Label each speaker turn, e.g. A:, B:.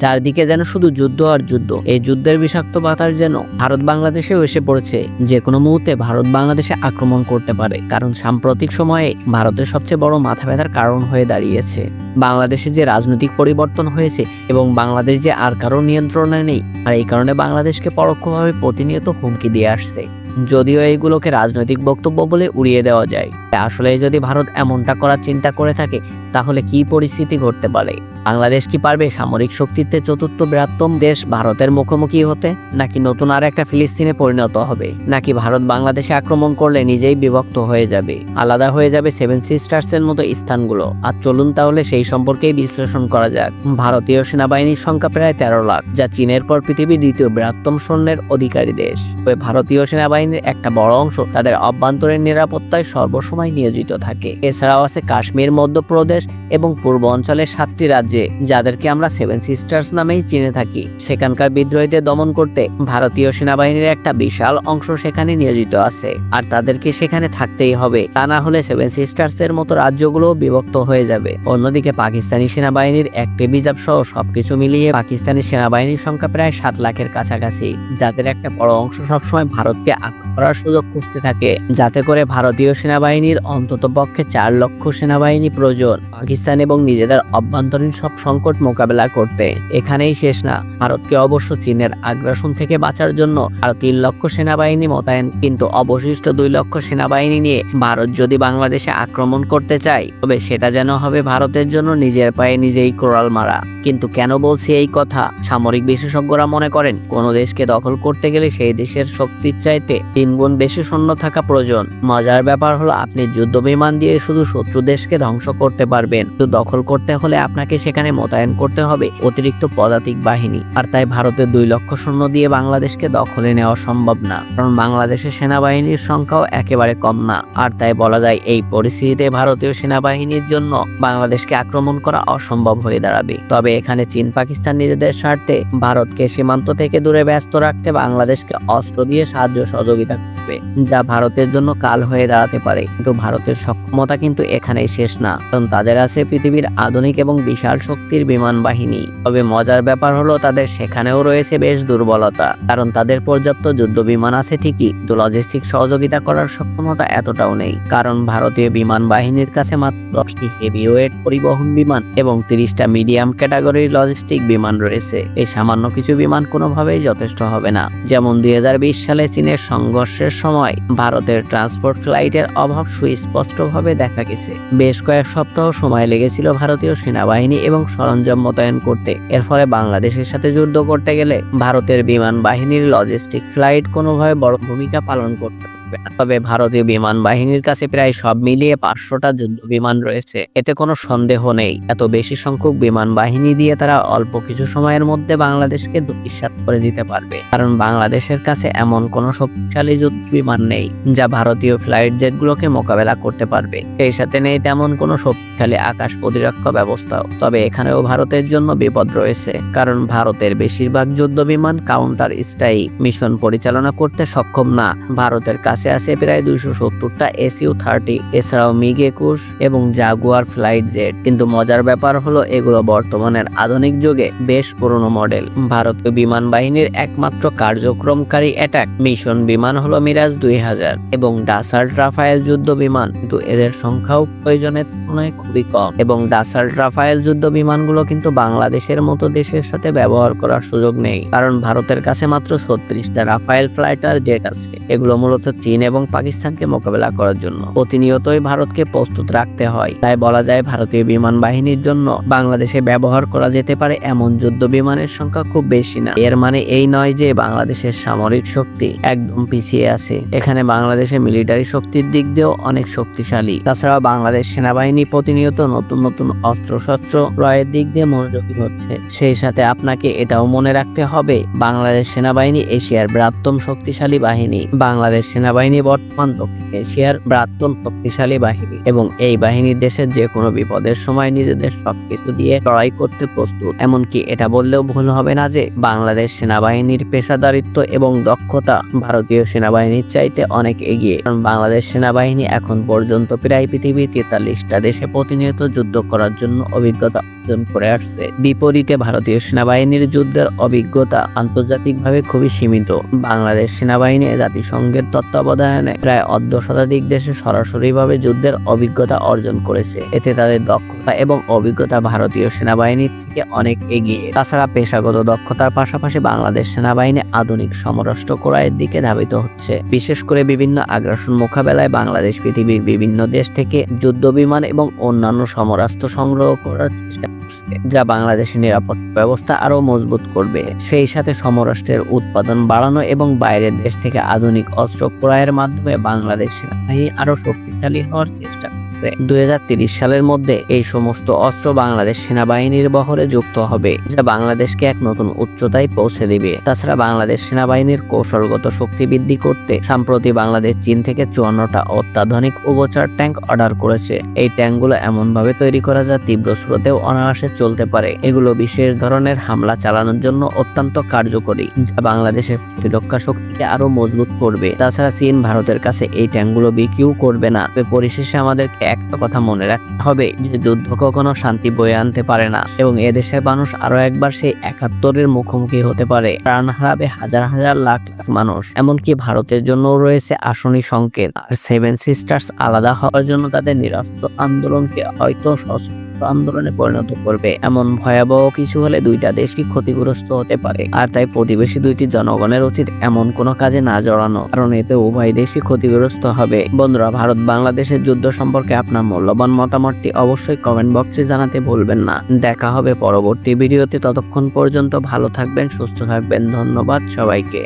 A: চারদিকে যেন শুধু যুদ্ধ আর যুদ্ধ। এই যুদ্ধের বিষাক্ত বাতাস যেন ভারত বাংলাদেশেও এসে পড়েছে। যে কোনো মুহূর্তে ভারত বাংলাদেশে আক্রমণ করতে পারে, কারণ সাম্প্রতিক সময়ে ভারতের সবচেয়ে বড় মাথা ব্যথার কারণ হয়ে দাঁড়িয়েছে। বাংলাদেশে যে রাজনৈতিক পরিবর্তন হয়েছে এবং বাংলাদেশ যে আর কারও নিয়ন্ত্রণে নেই, আর এই কারণে বাংলাদেশকে পরোক্ষভাবে প্রতিনিয়ত হুমকি দিয়ে আসছে। যদিও এইগুলোকে রাজনৈতিক বক্তব্য বলে উড়িয়ে দেওয়া যায় আসলে যদি ভারত এমনটা করার চিন্তা করে থাকে, তাহলে কি পরিস্থিতি ঘটতে পারে? বাংলাদেশ কি পারবে সামরিক শক্তিতে চতুর্থ বৃহত্তম দেশ ভারতের মুখোমুখি হতে? নাকি নতুন আর একটা ফিলিস্তিনে পরিণত হবে? নাকি ভারত বাংলাদেশে আক্রমণ করলে নিজেই বিভক্ত হয়ে যাবে? আলাদা হয়ে যাবে সেভেন সিস্টার্স এর মতো স্থানগুলো। আর চলুন তাহলে সেই সম্পর্কেই বিশ্লেষণ করা যাক। ভারতীয় সেনাবাহিনীর সংখ্যা প্রায় তেরো লাখ, যা চীনের পর পৃথিবীর দ্বিতীয় বৃহত্তম সৈন্যের অধিকারী দেশ। তবে ভারতীয় সেনাবাহিনীর একটা বড় অংশ তাদের অভ্যন্তরীণ নিরাপত্তায় সর্বসময় নিয়োজিত থাকে। এছাড়াও আছে কাশ্মীর, মধ্যপ্রদেশ এবং পূর্ব অঞ্চলের সাতটি রাজ্যে যাদেরকে আমরা সেভেন সিস্টার্স নামেই চিনে থাকি। সেখানকার বিদ্রোহীদের দমন করতে ভারতীয় সেনাবাহিনীর একটা বিশাল অংশ সেখানে নিয়োজিত আছে। আর তাদেরকে সেখানে থাকতেই হবে। তা না হলে সেভেন সিস্টার্স এর মতো রাজ্যগুলো বিভক্ত হয়ে যাবে। অন্যদিকে পাকিস্তানি সেনাবাহিনীর এক পেবিজাব সহ সবকিছু মিলিয়ে পাকিস্তানি সেনাবাহিনীর সংখ্যা প্রায় সাত লাখের কাছাকাছি। যাদের একটা বড় অংশ সবসময় ভারতকে আক্রমণ করার সুযোগ খুঁজতে থাকে। যাতে করে ভারতীয় সেনাবাহিনীর অন্তত পক্ষে চার লক্ষ সেনাবাহিনী প্রয়োজন। পাকিস্তান এবং নিজেদের অভ্যন্তরীণ সব সংকট মোকাবেলা করতে। এখানেই শেষ না। ভারতকে অবশ্য চীনের আগ্রাসন থেকে বাঁচার জন্য আরও তিন লক্ষ সেনাবাহিনী মোতায়েন। কিন্তু অবশিষ্ট দুই লক্ষ সেনাবাহিনী নিয়ে ভারত যদি বাংলাদেশে আক্রমণ করতে চায়, তবে সেটা যেন হবে ভারতের জন্য নিজের পায়ে নিজেই কোরাল মারা। কিন্তু কেন বলছি এই কথা? সামরিক বিশেষজ্ঞরা মনে করেন, কোন দেশকে দখল করতে গেলে সেই দেশের শক্তির চাইতে তিন গুণ বেশি সৈন্য থাকা প্রয়োজন। মজার ব্যাপার হলো, আপনি যুদ্ধ বিমান দিয়ে শুধু শত্রু দেশকে ধ্বংস করতে পারবেন। তো দখল করতে হলে আপনাকে সেখানে মোতায়েন করতে হবে অতিরিক্ত পদাতিক বাহিনী। আর তাই ভারতের দুই লক্ষ সৈন্য দিয়ে বাংলাদেশকে দখলে নেওয়া সম্ভব না। কারণ বাংলাদেশের সেনাবাহিনীর সংখ্যাও একেবারে কম না। আর তাই বলা যায়, এই পরিস্থিতিতে ভারতীয় সেনাবাহিনীর জন্য বাংলাদেশকে আক্রমণ করা অসম্ভব হয়ে দাঁড়াবে। তবে এখানে চীন, পাকিস্তান নিজেদের স্বার্থে ভারতকে সীমান্ত থেকে দূরে ব্যস্ত রাখতে বাংলাদেশকে অস্ত্র দিয়ে সাহায্য সহযোগিতা করবে, যা ভারতের জন্য কাল হয়ে দাঁড়াতে পারে। কিন্তু ভারতের সক্ষমতা কিন্তু এখানেই শেষ না। কারণ তাদের আছে পৃথিবীর আধুনিক এবং বিশাল শক্তির বিমান বাহিনী। তবে মজার ব্যাপার হলো তাদের সেখানেও রয়েছে বেশ দুর্বলতা, কারণ তাদের পর্যাপ্ত যুদ্ধ বিমান আছে ঠিকই, কিন্তু লজিস্টিক সহযোগিতা করার সক্ষমতা এতটাও নেই। কারণ ভারতীয় বিমান বাহিনীর কাছে মাত্র দশটি হেভিওয়েট পরিবহন বিমান এবং তিরিশটা মিডিয়াম ক্যাটাগরির লজিস্টিক বিমান রয়েছে। এই সামান্য কিছু বিমান কোনোভাবেই যথেষ্ট হবে না। যেমন দুই হাজার বিশ সালে চীনের সংঘর্ষের সময় ভারতের ট্রান্সপোর্ট ফ্লাইটের অভাব সুস্পষ্টভাবে দেখা গেছে। বেশ কয়েক সপ্তাহ সময় লেগেছিল ভারতীয় সেনাবাহিনী এবং সরঞ্জাম মোতায়েন করতে এর ফলে বাংলাদেশের সাথে যুদ্ধ করতে গেলে ভারতের বিমান বাহিনীর লজিস্টিক ফ্লাইট কোনোভাবে বড় ভূমিকা পালন করতে। তবে ভারতীয় বিমান বাহিনীর কাছে প্রায় সব মিলিয়ে পাঁচশোটা যুদ্ধ বিমান রয়েছে। এতে কোনো সন্দেহ নেই। এত বেশি সংখ্যক বিমান বাহিনী দিয়ে তারা অল্প কিছু সময়ের মধ্যে বাংলাদেশকে দুঃসাত করে দিতে পারবে। কারণ বাংলাদেশের কাছে এমন কোনো শক্তিশালী যুদ্ধ বিমান নেই, যা ভারতীয় ফ্লাইট জেটগুলোকে মোকাবেলা করতে পারবে। সেই সাথে নেই তেমন কোনো শক্তিশালী আকাশ প্রতিরক্ষা ব্যবস্থাও। তবে এখানেও ভারতের জন্য বিপদ রয়েছে, কারণ ভারতের বেশিরভাগ যুদ্ধ বিমান কাউন্টার স্ট্রাইক মিশন পরিচালনা করতে সক্ষম না। ভারতের কাছে আছে প্রায় দুইশো সত্তরটা এসইউ থার্টি, এছাড়াও মিগ একুশ এবং জাগুয়ার ফ্লাইট জেট। কিন্তু মজার ব্যাপার হলো, এগুলো বর্তমানের আধুনিক যুগে বেশ পুরনো মডেল। ভারতীয় বিমান বাহিনীর একমাত্র কার্যক্রমকারী অ্যাটাক মিশন বিমান হলো মিরাজ দুই হাজার এবং ডাসাল্ট রাফায়েল যুদ্ধ বিমান। কিন্তু এদের সংখ্যাও প্রয়োজনের তুলনায় খুবই কম। এবং ডাসাল্ট রাফায়েল যুদ্ধ বিমানগুলো কিন্তু বাংলাদেশের মতো দেশের সাথে ব্যবহার করার সুযোগ নেই। কারণ ভারতের কাছে মাত্র ছত্রিশটা রাফায়েল ফ্লাইটার জেট আছে। এগুলো মূলত চীন এবং পাকিস্তানকে মোকাবেলা করার জন্য। প্রতিনিয়তই ভারতকে প্রস্তুত রাখতে হয়। তাই বলা যায়, ভারতীয় বিমান বাহিনীর জন্য বাংলাদেশে ব্যবহার করা যেতে পারে এমন যুদ্ধ বিমানের সংখ্যা খুব বেশি না। এর মানে এই নয় যে বাংলাদেশের সামরিক শক্তি একদম পিছিয়ে আছে। এখানে বাংলাদেশের মিলিটারি শক্তির দিক দিয়েও অনেক শক্তিশালী। তাছাড়া বাংলাদেশ সেনাবাহিনী প্রতিনিয়ত নতুন নতুন অস্ত্র শস্ত্র ক্রয়ের দিক দিয়ে মনোযোগী হচ্ছে। সেই সাথে আপনাকে এটাও মনে রাখতে হবে, বাংলাদেশ সেনাবাহিনী এশিয়ার বৃহত্তম শক্তিশালী বাহিনী। বাংলাদেশ সেনাবাহিনী সেনাবাহিনী বর্তমান দক্ষিণ এশিয়ার প্রাক্তন শক্তিশালী বাহিনী এবং এই বাহিনী দেশের যে কোনো বিপদের সময় নিজেদের সবকিছু দিয়ে লড়াই করতে প্রস্তুত। এমনকি এটা বললেও ভুল হবে না যে বাংলাদেশ সেনাবাহিনীর পেশাদারিত্ব এবং দক্ষতা ভারতীয় সেনাবাহিনীর চাইতে অনেক এগিয়ে। কারণ বাংলাদেশ সেনাবাহিনী এখন পর্যন্ত প্রায় পৃথিবীর তেতাল্লিশটা দেশে প্রতিনিয়ত যুদ্ধ করার জন্য অভিজ্ঞতা অর্জন করে আসছে। বিপরীতে ভারতীয় সেনাবাহিনীর যুদ্ধের অভিজ্ঞতা আন্তর্জাতিকভাবে খুবই সীমিত। বাংলাদেশ সেনাবাহিনী জাতিসংঘের তত্ত্বাবধানে প্রায় অর্ধ শতাধিক দেশে সরাসরিভাবে যুদ্ধের অভিজ্ঞতা অর্জন করেছে। এতে তাদের দক্ষতা এবং অভিজ্ঞতা ভারতীয় সেনাবাহিনীর থেকে অনেক এগিয়ে। তাছাড়া পেশাগত দক্ষতার পাশাপাশি বাংলাদেশ সেনাবাহিনী আধুনিক সমরাষ্ট্র ক্রয়ের দিকে ধাবিত হচ্ছে। বিশেষ করে বিভিন্ন আগ্রাসন মোকাবেলায় বাংলাদেশ পৃথিবীর বিভিন্ন দেশ থেকে যুদ্ধ বিমান এবং অন্যান্য সমরাস্ত্র সংগ্রহ করার চেষ্টা যা বাংলাদেশের নিরাপত্তা ব্যবস্থা আরও মজবুত করবে। সেই সাথে সমরাষ্ট্রের উৎপাদন বাড়ানো এবং বাইরের দেশ থেকে আধুনিক অস্ত্র ক্রয়ের মাধ্যমে বাংলাদেশ সেনাবাহিনী আরও শক্তিশালী হওয়ার চেষ্টা করবে দুই সালের মধ্যে এই সমস্ত অস্ত্র বাংলাদেশ সেনাবাহিনীর বহরে যুক্ত হবে। যা বাংলাদেশকে এক নতুন উচ্চতায় পৌঁছে দিবে। তাছাড়া বাংলাদেশ সেনাবাহিনীর কৌশলগত শক্তি বৃদ্ধি করতে সম্প্রতি বাংলাদেশ চীন থেকে চুয়ান্নটা অত্যাধুনিক উভচর ট্যাঙ্ক অর্ডার করেছে। এই ট্যাঙ্কগুলো এমনভাবে তৈরি করা যা তীব্র স্রোতেও অনায়াসে চলতে পারে। এগুলো বিশেষ ধরনের হামলা চালানোর জন্য অত্যন্ত কার্যকরী, যা বাংলাদেশের প্রতিরক্ষা শক্তিকে আরও মজবুত করবে। তাছাড়া চীন ভারতের কাছে এই ট্যাঙ্কগুলো বিক্রিও করবে না। পরিশেষে আমাদেরকে একটা কথা মনে রাখতে হবে যে যুদ্ধ কখনো শান্তি বয়ে আনতে পারে না এবং এদেশের মানুষ আরও একবার সেই একাত্তরের মুখোমুখি হতে পারে। প্রাণ হারাবে হাজার হাজার লাখ লাখ মানুষ, এমনকি ভারতের জন্য রয়েছে আসনি সংকেত। আর সেভেন সিস্টার্স আলাদা হওয়ার জন্য তাদের নিরস্ত আন্দোলনকে হয়তো সশস্ত্র আন্দোলনে পরিণত করবে। এমন ভয়াবহ কিছু হলে দুইটা দেশই ক্ষতিগ্রস্ত হতে পারে? আর তাই প্রতিবেশী দুইটি জনগণের উচিত এমন কোনো কাজে না জড়ানো, কারণ এতে উভয় দেশই ক্ষতিগ্রস্ত হবে। বন্ধুরা, ভারত বাংলাদেশের যুদ্ধ সম্পর্কে আপনার মূল্যবান মতামতটি অবশ্যই কমেন্ট বক্সে জানাতে ভুলবেন না। দেখা হবে পরবর্তী ভিডিওতে, ততক্ষণ পর্যন্ত ভালো থাকবেন, সুস্থ থাকবেন, ধন্যবাদ সবাইকে।